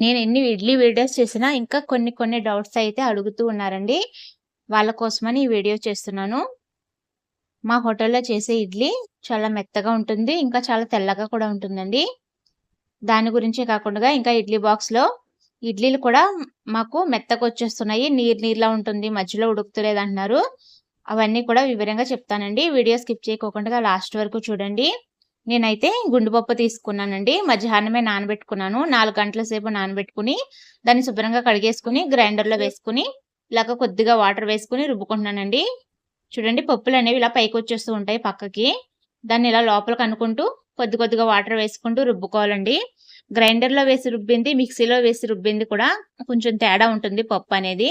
నేను ఎన్ని ఇడ్లీ వీడియోస్ చేసినా ఇంకా కొన్ని కొన్ని డౌట్స్ అయితే అడుగుతూ ఉన్నారండి. వాళ్ళ కోసమని ఈ వీడియో చేస్తున్నాను. మా హోటల్‌లో చేసే ఇడ్లీ చాలా మెత్తగా ఉంటుంది. ఇంకా చాలా తెల్లగా కూడా ఉంటుందండి. దాని గురించే కాకుండా ఇంకా ఇడ్లీ బాక్స్‌లో ఇడ్లీలు కూడా మాకు మెత్తగా వచ్చేస్తున్నాయి నీరు నీరులా ఉంటుంది. మధ్యలో ఉడుకుతలేదంటున్నారు. అవన్నీ కూడా వివరంగా చెప్తానండి. వీడియో స్కిప్ చేయకోకుండా లాస్ట్ వరకు చూడండి. నేనైతే గుండు పప్పు తీసుకున్నానండి. మధ్యాహ్నమే నానబెట్టుకున్నాను. 4 గంటల సేపు నానబెట్టుకొని, దాన్ని శుభ్రంగా కడిగేసుకొని, గ్రైండర్‌లో వేసుకొని, ఇలాగ కొద్దిగా వాటర్ వేసుకొని రుబ్బుకుంటున్నానండి. చూడండి పప్పులనేవి ఇలా పైకొచ్చేస్తూ ఉంటాయి పక్కకి. దాన్ని ఇలా లోపలికి అనుకుంటూ కొద్ది కొద్దిగా వాటర్ వేసుకుంటూ రుబ్బుకోవాలండి. గ్రైండర్‌లో వేసి రుబ్బింది, మిక్సీలో వేసి రుబ్బింది కూడా కొంచెం తేడా ఉంటుంది పప్పనేది.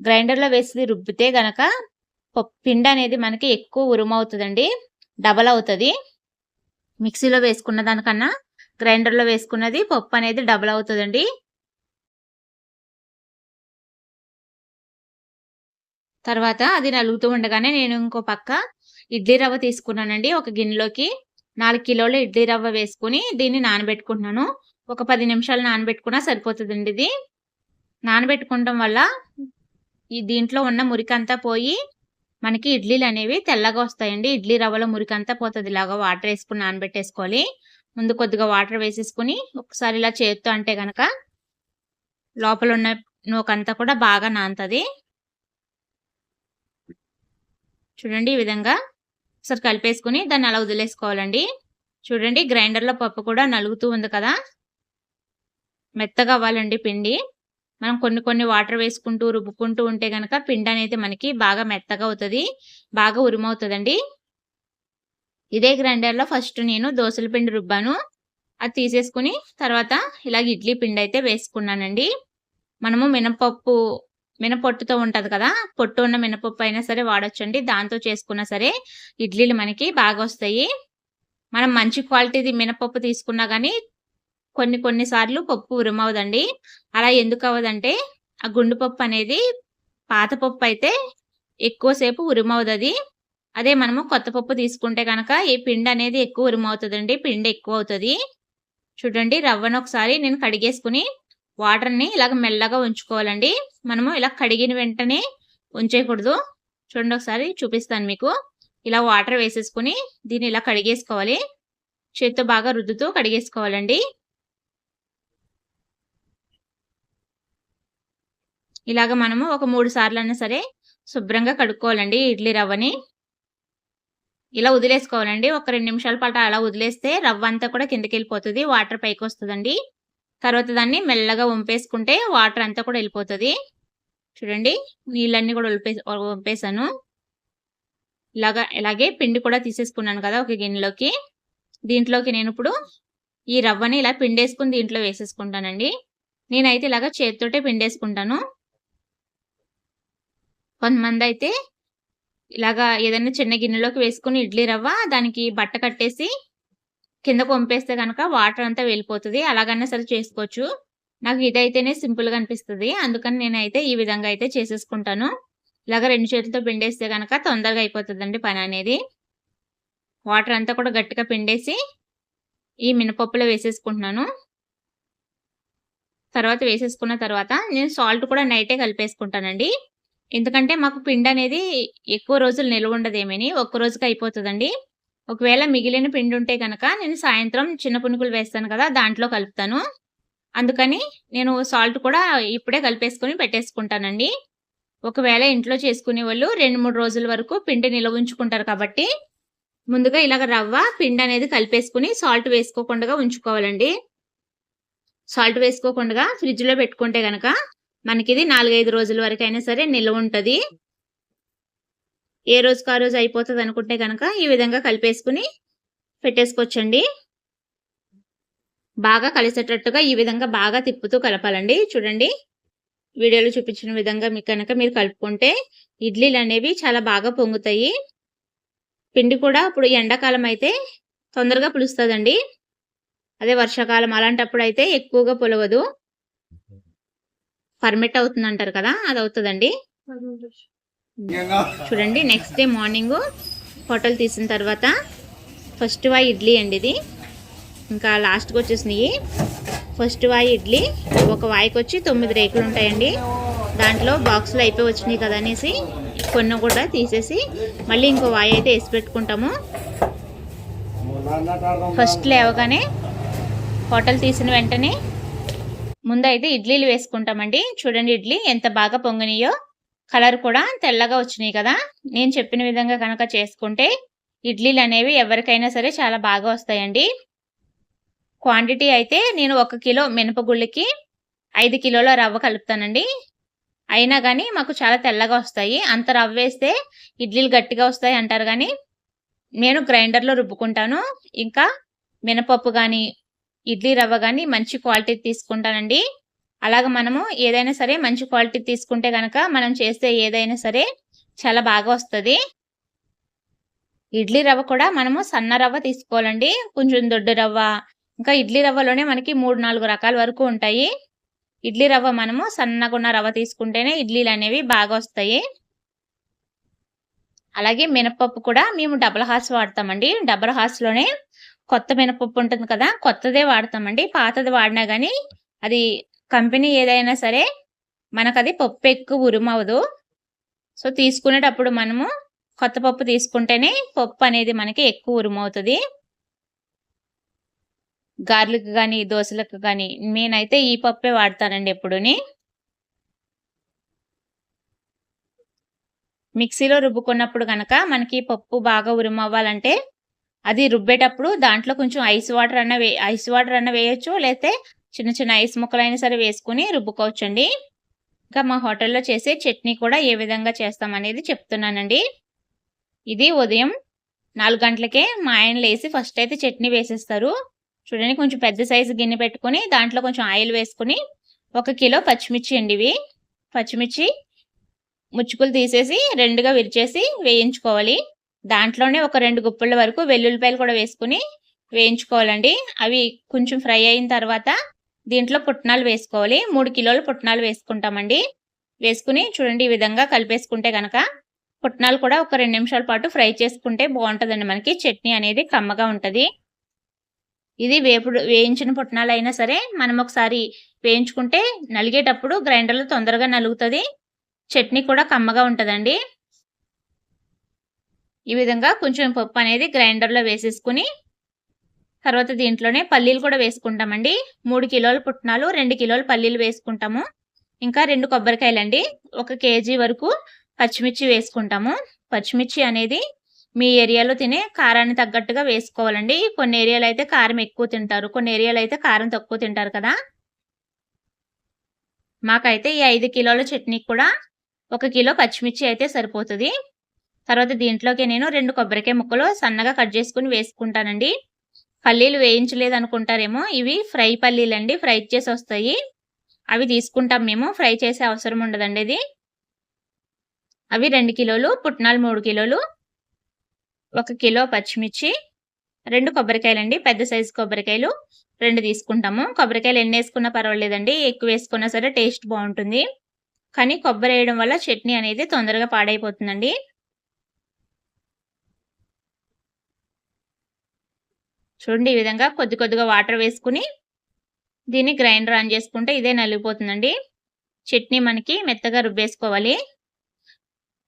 గ్రైండర్‌లో వేసి రుబ్బితే గనక పప్ పిండనేది మనకి ఎక్కువ ఉరుమవుతదండి. డబల్ అవుతది. మిక్సీలో వేసుకున్న దానికన్నా గ్రైండర్‌లో వేసుకున్నది పప్పు అనేది డబుల్ అవుతుందండి తర్వాత అది నలుగుతూ ఉండగానే నేను ఇంకో పక్క ఇడ్లీ రవ్వ తీసుకున్నానండి. ఒక గిన్నెలోకి నాలుగు కిలోల ఇడ్లీ రవ్వ వేసుకుని దీన్ని నానబెట్టుకుంటున్నాను. ఒక పది నిమిషాలు నానబెట్టుకున్నా సరిపోతుందండి ఇది. నానబెట్టుకోవడం వల్ల ఈ దీంట్లో ఉన్న మురికంతా పోయి మనకి ఇడ్లీలు అనేవి తెల్లగా వస్తాయండి. ఇడ్లీ రవ్వలో మురికంతా పోతుంది ఇలాగ వాటర్ వేసుకుని నానబెట్టేసుకోవాలి. ముందు కొద్దిగా వాటర్ వేసేసుకొని ఒకసారి ఇలా చేత్తో అంటే కనుక లోపల ఉన్న నూకంతా కూడా బాగా నానుతుంది చూడండి ఈ విధంగా ఒకసారి కలిపేసుకొని దాన్ని అలా వదిలేసుకోవాలండి. చూడండి గ్రైండర్‌లో పప్పు కూడా నలుగుతూ ఉంది కదా! మెత్తగా అవ్వాలండి పిండి. మనం కొన్ని కొన్ని వాటర్ వేసుకుంటూ రుబ్బుకుంటూ ఉంటే కనుక పిండి అనేది మనకి బాగా మెత్తగా అవుతుంది బాగా ఉరుమవుతుందండి ఇదే గ్రైండర్‌లో ఫస్ట్ నేను దోసల పిండి రుబ్బాను. అది తీసేసుకొని తర్వాత ఇలాగ ఇడ్లీ పిండి అయితే వేసుకున్నానండి. మనము మినపప్పు మినపొట్టుతో ఉంటుంది కదా! పొట్టు ఉన్న మినపప్పు అయినా సరే వాడొచ్చండి. దాంతో చేసుకున్నా సరే ఇడ్లీలు మనకి బాగా వస్తాయి మనం మంచి క్వాలిటీది మినపప్పు తీసుకున్నా కానీ కొన్ని కొన్నిసార్లు పప్పు ఉరుమవ్వదండి. అలా ఎందుకవ్వదంటే ఆ గుండు పప్పు అనేది పాత పప్పయితే ఎక్కువసేపు సేపు ఉరుమవ్వదది. అదే మనము కొత్త పప్పు తీసుకుంటే కనుక ఈ పిండి అనేది ఎక్కువ ఉరుమవుతుందండి పిండి ఎక్కువ అవుతుంది చూడండి రవ్వను ఒకసారి నేను కడిగేసుకొని వాటర్‌ని ఇలాగ మెల్లగా ఉంచుకోవాలండి. మనము ఇలా కడిగిన వెంటనే ఉంచేయకూడదు. చూడండి ఒకసారి చూపిస్తాను మీకు. ఇలా వాటర్ వేసేసుకొని దీన్ని ఇలా కడిగేసుకోవాలి. చేత్తో బాగా రుద్దుతూ కడిగేసుకోవాలండి. ఇలాగ మనము ఒక మూడు సార్లు అయినా సరే శుభ్రంగా కడుక్కోవాలండి ఇడ్లీ రవ్వని. ఇలా వదిలేసుకోవాలండి. ఒక రెండు నిమిషాల పాటు అలా వదిలేస్తే రవ్వ అంతా కూడా కిందకి వెళ్ళిపోతుంది వాటర్ పైకి వస్తుందండి తర్వాత దాన్ని మెల్లగా వంపేసుకుంటే వాటర్ అంతా కూడా వెళ్ళిపోతుంది చూడండి నీళ్ళన్నీ కూడా ఒలిపే వంపేసాను. ఇలాగ ఇలాగే పిండి కూడా తీసేసుకున్నాను కదా! ఒక గిన్నెలోకి. దీంట్లోకి నేను ఇప్పుడు ఈ రవ్వని ఇలా పిండేసుకుని దీంట్లో వేసేసుకుంటానండి. నేనైతే ఇలాగ చేత్తోటే పిండేసుకుంటాను. కొంతమంది అయితే ఇలాగా ఏదైనా చిన్న గిన్నెలోకి వేసుకుని ఇడ్లీ రవ్వ దానికి బట్ట కట్టేసి కింద పంపేస్తే కనుక వాటర్ అంతా వెళ్ళిపోతుంది అలాగన్నా సరే చేసుకోవచ్చు. నాకు ఇదైతేనే సింపుల్‌గా అనిపిస్తుంది అందుకని నేనైతే ఈ విధంగా అయితే చేసేసుకుంటాను. ఇలాగ రెండు చేతులతో పిండేస్తే కనుక తొందరగా అయిపోతుందండి పని అనేది వాటర్ అంతా కూడా గట్టిగా పిండేసి ఈ మినపప్పులో వేసేసుకుంటున్నాను. తర్వాత వేసేసుకున్న తర్వాత నేను సాల్ట్ కూడా నైటే కలిపేసుకుంటానండి. ఎందుకంటే మాకు పిండి అనేది ఎక్కువ రోజులు నిల్వ ఉండదేమని ఒక్క రోజుకి అయిపోతుందండి ఒకవేళ మిగిలిన పిండి ఉంటే కనుక నేను సాయంత్రం చిన్న పునుకులు వేస్తాను కదా! దాంట్లో కలుపుతాను. అందుకని నేను సాల్ట్ కూడా ఇప్పుడే కలిపేసుకొని పెట్టేసుకుంటానండి. ఒకవేళ ఇంట్లో చేసుకునే వాళ్ళు రెండు మూడు రోజుల వరకు పిండి నిలవుంచుకుంటారు కాబట్టి ముందుగా ఇలాగ రవ్వ, పిండి అనేది కలిపేసుకుని సాల్ట్ వేసుకోకుండా ఉంచుకోవాలండి. సాల్ట్ వేసుకోకుండా ఫ్రిడ్జ్‌లో పెట్టుకుంటే కనుక మనకి ఇది నాలుగైదు రోజుల వరకు అయినా సరే నిల్వ ఉంటుంది ఏ రోజుకు ఆ రోజు అనుకుంటే కనుక ఈ విధంగా కలిపేసుకొని పెట్టేసుకోవచ్చండి. బాగా కలిసేటట్టుగా ఈ విధంగా బాగా తిప్పుతూ కలపాలండి. చూడండి. వీడియోలో చూపించిన విధంగా మీకు కనుక మీరు కలుపుకుంటే ఇడ్లీలు అనేవి చాలా బాగా పొంగుతాయి. పిండి కూడా ఇప్పుడు ఎండాకాలం అయితే తొందరగా పులుస్తుందండి అదే వర్షాకాలం అలాంటప్పుడు అయితే ఎక్కువగా పులవదు. ఫర్మెంట్ అవుతుందంటారు కదా! అదవుతదండి. చూడండి నెక్స్ట్ డే మార్నింగు ఫోటోలు తీసిన తర్వాత ఫస్ట్ వా ఇడ్లీ అండి ఇది. ఇంకా లాస్ట్‌కొచ్చేసినియి. ఫస్ట్ వాయి ఇడ్లీ ఒక వాయికి వచ్చి తొమ్మిది రేకులు ఉంటాయండి దాంట్లో బాక్సులు అయిపోయి వచ్చినాయి కదా అనేసి కొన్ని కూడా తీసేసి మళ్ళీ ఇంకో వాయి అయితే వేసి పెట్టుకుంటాము ఫస్ట్ లేవగానే హోటల్ తీసిన వెంటనే ముందైతే ఇడ్లీలు వేసుకుంటామండి. చూడండి ఇడ్లీ ఎంత బాగా పొంగినాయో. కలర్ కూడా తెల్లగా వచ్చినాయి కదా. నేను చెప్పిన విధంగా కనుక చేసుకుంటే ఇడ్లీలు అనేవి ఎవరికైనా సరే చాలా బాగా వస్తాయండి. క్వాంటిటీ అయితే నేను ఒక కిలో మినపగుళ్ళకి ఐదు కిలోల రవ్వ కలుపుతానండి. అయినా కానీ మాకు చాలా తెల్లగా వస్తాయి. అంత రవ్వ వేస్తే ఇడ్లీలు గట్టిగా వస్తాయి అంటారు కానీ నేను గ్రైండర్లో రుబ్బుకుంటాను. ఇంకా మినపప్పు కానీ ఇడ్లీ రవ్వ కానీ మంచి క్వాలిటీ తీసుకుంటానండి. అలాగ మనము ఏదైనా సరే మంచి క్వాలిటీ తీసుకుంటే కనుక మనం చేస్తే ఏదైనా సరే చాలా బాగా వస్తుంది. ఇడ్లీ రవ్వ కూడా మనము సన్న రవ్వ తీసుకోవాలండి. కొంచెం దొడ్డు రవ్వ ఇంకా ఇడ్లీ రవ్వలోనే మనకి మూడు నాలుగు రకాల వరకు ఉంటాయి. ఇడ్లీ రవ్వ మనము సన్నగా ఉన్న రవ్వ తీసుకుంటేనే ఇడ్లీలు అనేవి బాగా వస్తాయి. అలాగే మినపప్పు కూడా మేము డబల్ హాస్ వాడతామండి. డబల్ హాస్లోనే కొత్త మినపప్పు ఉంటుంది కదా కొత్తదే వాడతామండి. పాతది వాడినా కానీ అది కంపెనీ ఏదైనా సరే మనకు అది పప్పు ఎక్కువ ఉరుమవదు సో తీసుకునేటప్పుడు మనము కొత్త పప్పు తీసుకుంటేనే పప్పు అనేది మనకి ఎక్కువ ఉరుమవుతుంది. గార్లకు కానీ దోశలకు కానీ నేనైతే ఈ పప్పే వాడతానండి ఎప్పుడుని. మిక్సీలో రుబ్బుకున్నప్పుడు కనుక మనకి పప్పు బాగా ఉరుమవ్వాలంటే అది రుబ్బేటప్పుడు దాంట్లో కొంచెం ఐస్ వాటర్ అన్న వే ఐస్ వాటర్ అన్న వేయచ్చు లేకపోతే చిన్న చిన్న ఐస్ ముక్కలైనా సరే వేసుకుని రుబ్బుకోవచ్చండి. ఇంకా మా హోటల్లో చేసే చట్నీ కూడా ఏ విధంగా చేస్తామనేది చెప్తున్నానండి. ఇది ఉదయం నాలుగు గంటలకే మా ఆయన లేసి ఫస్ట్ అయితే చట్నీ వేసేస్తారు. చూడండి కొంచెం పెద్ద సైజు గిన్నె పెట్టుకుని దాంట్లో కొంచెం ఆయిల్ వేసుకుని ఒక కిలో పచ్చిమిర్చి అండి ఇవి. పచ్చిమిర్చి ముచ్చుకులు తీసేసి రెండుగా విరిచేసి వేయించుకోవాలి. దాంట్లోనే ఒక రెండు గుప్పల వరకు వెల్లుల్లిపాయలు కూడా వేసుకుని వేయించుకోవాలండి. అవి కొంచెం ఫ్రై అయిన తర్వాత దీంట్లో పుట్నాలు వేసుకోవాలి. మూడు కిలోల పుట్నాలు వేసుకుంటామండి. వేసుకుని చూడండి ఈ విధంగా కలిపేసుకుంటే కనుక పుట్నాలు కూడా ఒక రెండు నిమిషాల పాటు ఫ్రై చేసుకుంటే బాగుంటుందండి మనకి. చట్నీ అనేది కమ్మగా ఉంటుంది. ఇది వేపుడు వేయించిన పుట్నాలు అయినా సరే మనం ఒకసారి వేయించుకుంటే నలిగేటప్పుడు గ్రైండర్లో తొందరగా నలుగుతుంది. చట్నీ కూడా కమ్మగా ఉంటుందండి. ఈ విధంగా కొంచెం పప్పు అనేది గ్రైండర్లో వేసేసుకుని తర్వాత దీంట్లోనే పల్లీలు కూడా వేసుకుంటామండి. మూడు కిలోల పుట్నాలు రెండు కిలోల పల్లీలు వేసుకుంటాము. ఇంకా రెండు కొబ్బరికాయలండి. ఒక కేజీ వరకు పచ్చిమిర్చి వేసుకుంటాము. పచ్చిమిర్చి అనేది మీ ఏరియాలో తినే కారాన్ని తగ్గట్టుగా వేసుకోవాలండి. కొన్ని ఏరియాలో అయితే కారం ఎక్కువ తింటారు. కొన్ని ఏరియాలో అయితే కారం తక్కువ తింటారు కదా. మాకైతే ఈ ఐదు కిలోల చట్నీకి కూడా ఒక కిలో పచ్చిమిర్చి అయితే సరిపోతుంది. తర్వాత దీంట్లోకి నేను రెండు కొబ్బరికాయ ముక్కలు సన్నగా కట్ చేసుకుని వేసుకుంటానండి. పల్లీలు వేయించలేదు అనుకుంటారేమో ఇవి ఫ్రై పల్లీలు అండి ఫ్రై చేసి వస్తాయి అవి తీసుకుంటాం మేము ఫ్రై చేసే అవసరం ఉండదండి ఇది. అవి రెండు కిలోలు పుట్నాలు మూడు కిలోలు ఒక కిలో పచ్చిమిర్చి రెండు కొబ్బరికాయలు అండి పెద్ద సైజు కొబ్బరికాయలు రెండు తీసుకుంటాము. కొబ్బరికాయలు ఎన్ని వేసుకున్నా పర్వాలేదండి ఎక్కువ వేసుకున్నా సరే టేస్ట్ బాగుంటుంది. కానీ కొబ్బరి వేయడం వల్ల చట్నీ అనేది తొందరగా పాడైపోతుందండి. చూడండి ఈ విధంగా కొద్ది కొద్దిగా వాటర్ వేసుకుని దీన్ని గ్రైండర్ ఆన్ చేసుకుంటే ఇదే నలిగిపోతుందండి. చట్నీ మనకి మెత్తగా రుబ్బేసుకోవాలి.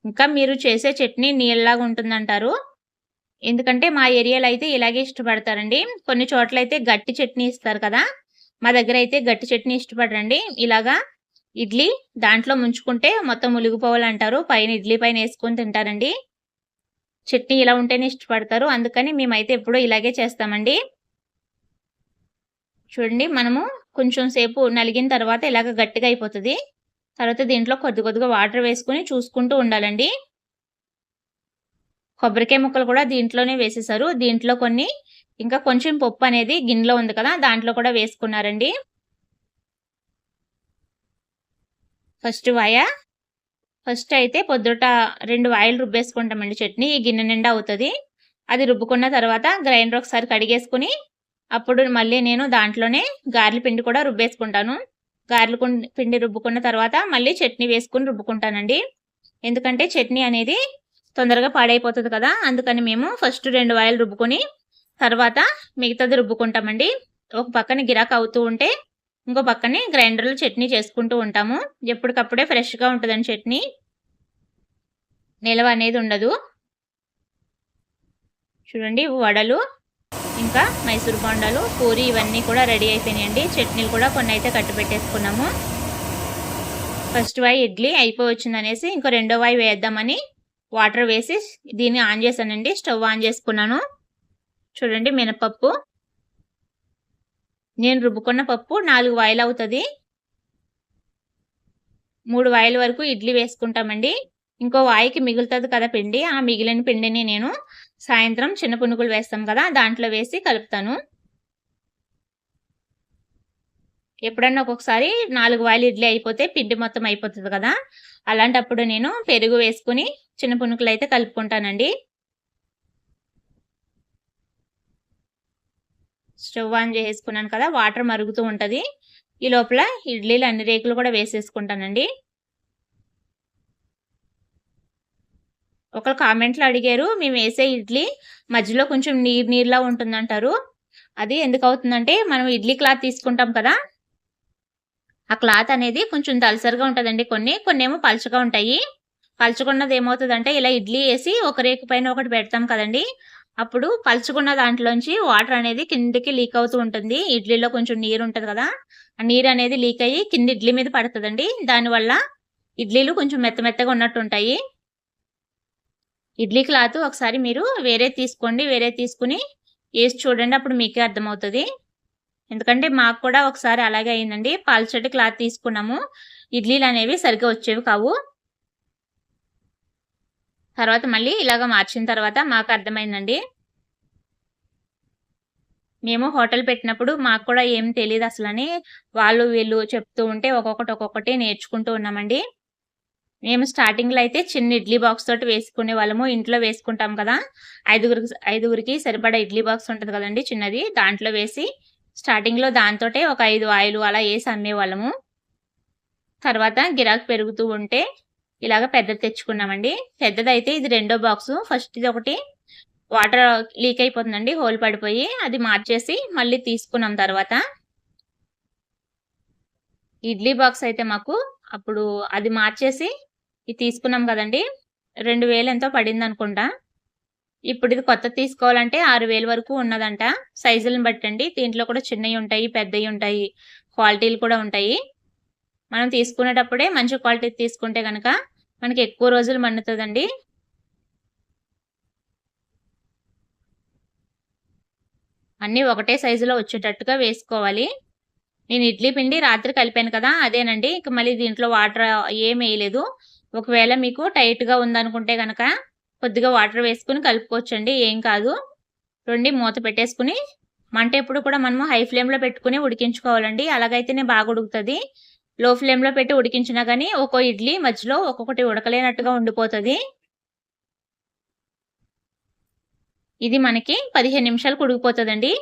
ఇంకా మీరు చేసే చట్నీ నీళ్ళలాగా ఉంటుందంటారు. ఎందుకంటే మా ఏరియాలో అయితే ఇలాగే ఇష్టపడతారండి. కొన్ని చోట్ల అయితే గట్టి చట్నీ ఇస్తారు కదా. మా దగ్గర అయితే గట్టి చట్నీ ఇష్టపడరండి. ఇలాగా ఇడ్లీ దాంట్లో ముంచుకుంటే మొత్తం ములిగిపోవాలంటారు పైన ఇడ్లీ పైన వేసుకొని తింటారండి. చట్నీ ఇలా ఉంటేనే ఇష్టపడతారు. అందుకని మేమైతే ఎప్పుడూ ఇలాగే చేస్తామండి. చూడండి మనము కొంచెం సేపు నలిగిన తర్వాత ఇలాగ గట్టిగా అయిపోతుంది. తర్వాత దీంట్లో కొద్ది కొద్దిగా వాటర్ వేసుకుని చూసుకుంటూ ఉండాలండి. కొబ్బరికాయ ముక్కలు కూడా దీంట్లోనే వేసేసారు దీంట్లో కొన్ని ఇంకా కొంచెం పప్పు అనేది గిన్నెలో ఉంది కదా దాంట్లో కూడా వేసుకున్నారండి. ఫస్ట్ వాయ ఫస్ట్ అయితే పొద్దుట రెండు వాయిలు రుబ్బేసుకుంటామండి చట్నీ. ఈ గిన్నె నిండా అవుతుంది. అది రుబ్బుకున్న తర్వాత గ్రైండర్ ఒకసారి కడిగేసుకుని అప్పుడు మళ్ళీ నేను దాంట్లోనే గారెల పిండి కూడా రుబ్బేసుకుంటాను. గారెల పిండి రుబ్బుకున్న తర్వాత మళ్ళీ చట్నీ వేసుకుని రుబ్బుకుంటానండి. ఎందుకంటే చట్నీ అనేది తొందరగా పాడైపోతుంది కదా అందుకని మేము ఫస్ట్ రెండు వాయిలు రుబ్బుకొని తర్వాత మిగతాది రుబ్బుకుంటామండి. ఒక పక్కన గిరాక్ అవుతూ ఉంటే ఇంకో పక్కనే గ్రైండర్లో చట్నీ చేసుకుంటూ ఉంటాము. ఎప్పటికప్పుడే ఫ్రెష్గా ఉంటుందండి చట్నీ. నిలవ అనేది ఉండదు. చూడండి వడలు ఇంకా మైసూర్ బొండాలు పూరి ఇవన్నీ కూడా రెడీ అయిపోయినాయండి. చట్నీలు కూడా కొన్ని అయితే కట్టు పెట్టేసుకున్నాము. ఫస్ట్ వాయి ఇడ్లీ అయిపోవచ్చింది అనేసి ఇంకో రెండో వాయి వేద్దామని వాటర్ వేసి దీన్ని ఆన్ చేశానండి. స్టవ్ ఆన్ చేసుకున్నాను. చూడండి మినపప్పు. నేను రుబ్బుకున్న పప్పు నాలుగు వాయిలు అవుతుంది. మూడు వాయిల వరకు ఇడ్లీ వేసుకుంటామండి. ఇంకో వాయికి మిగులుతుంది కదా పిండి ఆ మిగిలిన పిండిని నేను సాయంత్రం చిన్న పునుగులు వేస్తాం కదా దాంట్లో వేసి కలుపుతాను. ఎప్పుడన్నా ఒక్కొక్కసారి నాలుగు వాయిలు ఇడ్లీ అయిపోతే పిండి మొత్తం అయిపోతుంది కదా అలాంటప్పుడు నేను పెరుగు వేసుకుని చిన్న పునుకులు అయితే కలుపుకుంటానండి. స్టవ్ ఆన్ చేసుకున్నాను కదా వాటర్ మరుగుతూ ఉంటుంది. ఈ లోపల ఇడ్లీలు అన్ని రేకులు కూడా వేసేసుకుంటానండి. ఒకరు కామెంట్లు అడిగారు మేము వేసే ఇడ్లీ మధ్యలో కొంచెం నీరు నీరులా ఉంటుందంటారు. అది ఎందుకు అవుతుందంటే మనం ఇడ్లీ క్లాత్ తీసుకుంటాం కదా ఆ క్లాత్ అనేది కొంచెం దలసరిగా ఉంటుందండి కొన్ని కొన్ని ఏమో పలుచగా ఉంటాయి. పలుచుకున్నది ఏమవుతుందంటే ఇలా ఇడ్లీ వేసి ఒక రేకు పైన ఒకటి పెడతాం కదండి అప్పుడు పలుచుకున్న దాంట్లోంచి వాటర్ అనేది కిందికి లీక్ అవుతూ ఉంటుంది. ఇడ్లీలో కొంచెం నీరు ఉంటుంది కదా ఆ నీరు అనేది లీక్ అయ్యి కింద ఇడ్లీ మీద పడుతుందండి. దానివల్ల ఇడ్లీలు కొంచెం మెత్త మెత్తగా ఉన్నట్టు ఉంటాయి ఇడ్లీ క్లాత్ ఒకసారి మీరు వేరే తీసుకోండి వేరే తీసుకుని వేసి చూడండి అప్పుడు మీకే అర్థమవుతుంది. ఎందుకంటే మాకు కూడా ఒకసారి అలాగే అయిందండి. పాల్చటి క్లాత్ తీసుకున్నాము. ఇడ్లీలు అనేవి సరిగ్గా వచ్చేవి కావు. తర్వాత మళ్ళీ ఇలాగ మార్చిన తర్వాత మాకు అర్థమైందండి. మేము హోటల్ పెట్టినప్పుడు మాకు కూడా ఏం తెలియదు అసలని. వాళ్ళు వీళ్ళు చెప్తూ ఉంటే ఒక్కొక్కటి ఒక్కొక్కటి నేర్చుకుంటూ ఉన్నామండి. మేము స్టార్టింగ్లో అయితే చిన్న ఇడ్లీ బాక్స్ తోటి వేసుకునే వాళ్ళము. ఇంట్లో వేసుకుంటాం కదా. ఐదుగురికి ఐదుగురికి సరిపడా ఇడ్లీ బాక్స్ ఉంటుంది కదండి చిన్నది. దాంట్లో వేసి స్టార్టింగ్లో దాంతోటే ఒక ఐదు ఆయిలు అలా వేసి అమ్మేవాళ్ళము. తర్వాత గిరాకు పెరుగుతూ ఉంటే ఇలాగ పెద్దది తెచ్చుకున్నామండి. పెద్దది అయితే ఇది రెండో బాక్స్. ఫస్ట్ ఇది ఒకటి వాటర్ లీక్ అయిపోతుందండి హోల్ పడిపోయి అది మార్చేసి మళ్ళీ తీసుకున్నాం తర్వాత. ఇడ్లీ బాక్స్ అయితే మాకు అప్పుడు అది మార్చేసి ఇది తీసుకున్నాం కదండి. రెండు వేలు ఎంతో పడింది అనుకుంటా. ఇప్పుడు ఇది కొత్త తీసుకోవాలంటే ఆరు వేలు వరకు ఉన్నదంట. సైజులను బట్టండి దీంట్లో కూడా చిన్నవి ఉంటాయి పెద్దవి ఉంటాయి క్వాలిటీలు కూడా ఉంటాయి. మనం తీసుకునేటప్పుడే మంచి క్వాలిటీ తీసుకుంటే కనుక మనకి ఎక్కువ రోజులు మన్నుతుందండి అన్నీ ఒకటే సైజులో వచ్చేటట్టుగా వేసుకోవాలి. నేను ఇడ్లీ పిండి రాత్రి కలిపాను కదా అదేనండి. ఇక మళ్ళీ దీంట్లో వాటర్ ఏం వేయలేదు. ఒకవేళ మీకు టైట్గా ఉందనుకుంటే కనుక కొద్దిగా వాటర్ వేసుకుని కలుపుకోవచ్చండి ఏం కాదు. రెండు మూత పెట్టేసుకుని మంట ఎప్పుడు కూడా మనము హై ఫ్లేమ్లో పెట్టుకుని ఉడికించుకోవాలండి. అలాగైతేనే బాగా ఉడుకుతుంది. లో ఫ్లేమ్లో పెట్టి ఉడికించినా కానీ ఒక్కో ఇడ్లీ మధ్యలో ఒక్కొక్కటి ఉడకలేనట్టుగా ఉండిపోతుంది. ఇది మనకి పదిహేను నిమిషాలకు ఉడికిపోతుందండి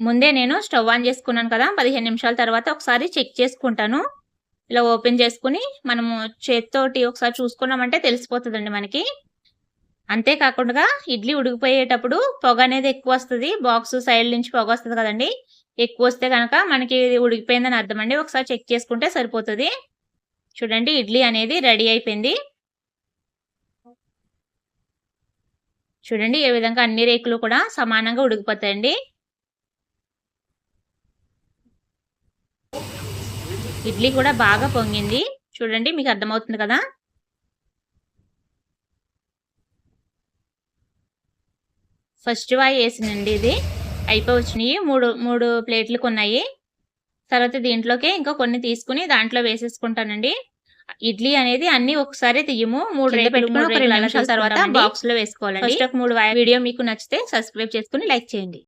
ముందే నేను స్టవ్ ఆన్ చేసుకున్నాను కదా పదిహేను నిమిషాల తర్వాత ఒకసారి చెక్ చేసుకుంటాను. ఇలా ఓపెన్ చేసుకుని మనము చేతితోటి ఒకసారి చూసుకున్నామంటే తెలిసిపోతుందండి మనకి. అంతేకాకుండా ఇడ్లీ ఉడికిపోయేటప్పుడు పొగ అనేది ఎక్కువ వస్తుంది. బాక్స్ సైడ్ నుంచి పొగ వస్తుంది కదండి. ఎక్కువ వస్తే కనుక మనకి ఇది ఉడికిపోయిందని అర్థం అండి ఒకసారి చెక్ చేసుకుంటే సరిపోతుంది. చూడండి ఇడ్లీ అనేది రెడీ అయిపోయింది. చూడండి ఏ విధంగా అన్ని రేకులు కూడా సమానంగా ఉడికిపోతాయండి. ఇడ్లీ కూడా బాగా పొంగింది. చూడండి మీకు అర్థమవుతుంది కదా? ఫస్ట్ వాయి వేసిందండి ఇది. అయిపోయి వచ్చినాయి. మూడు మూడు ప్లేట్లు కొన్నాయి. తర్వాత దీంట్లోకి ఇంకా కొన్ని తీసుకుని దాంట్లో వేసేసుకుంటానండి. ఇడ్లీ అనేది అన్ని ఒకసారి తీయము మూడు రేపు తర్వాత బాక్స్లో వేసుకోవాలండి. ఫస్ట్ ఒక మూడు వీడియో మీకు నచ్చితే సబ్స్క్రైబ్ చేసుకుని లైక్ చేయండి.